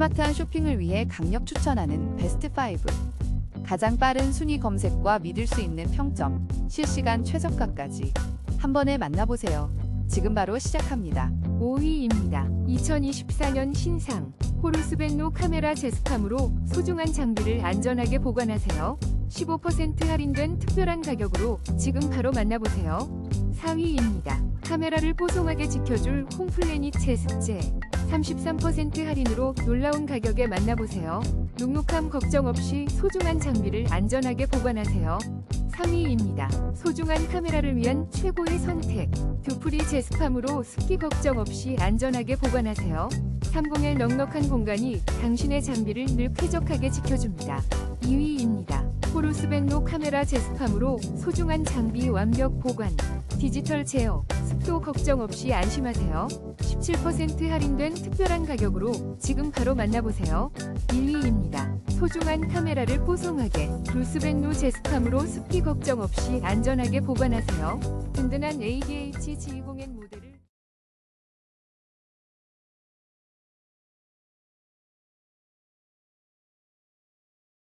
스마트한 쇼핑을 위해 강력 추천하는 베스트 5. 가장 빠른 순위 검색과 믿을 수 있는 평점, 실시간 최저가까지 한 번에 만나보세요. 지금 바로 시작합니다. 5위입니다. 2024년 신상 호루스벤노 카메라 제스팜으로 소중한 장비를 안전하게 보관하세요. 15% 할인된 특별한 가격으로 지금 바로 만나보세요. 4위입니다. 카메라를 뽀송하게 지켜줄 홈플래닛 제습제 33% 할인으로 놀라운 가격에 만나보세요. 눅눅함 걱정 없이 소중한 장비를 안전하게 보관하세요. 3위입니다. 소중한 카메라를 위한 최고의 선택. 두프리 제스팜으로 습기 걱정 없이 안전하게 보관하세요. 301 넉넉한 공간이 당신의 장비를 늘 쾌적하게 지켜줍니다. 2위입니다. 호루스벤노 카메라 제스팜으로 소중한 장비 완벽 보관. 디지털 제어, 습도 걱정 없이 안심하세요. 17% 할인된 특별한 가격으로 지금 바로 만나보세요. 1위입니다. 소중한 카메라를 뽀송하게 루스벤노 제스팜으로 습기 걱정 없이 안전하게 보관하세요. 든든한 ADH G20N 모델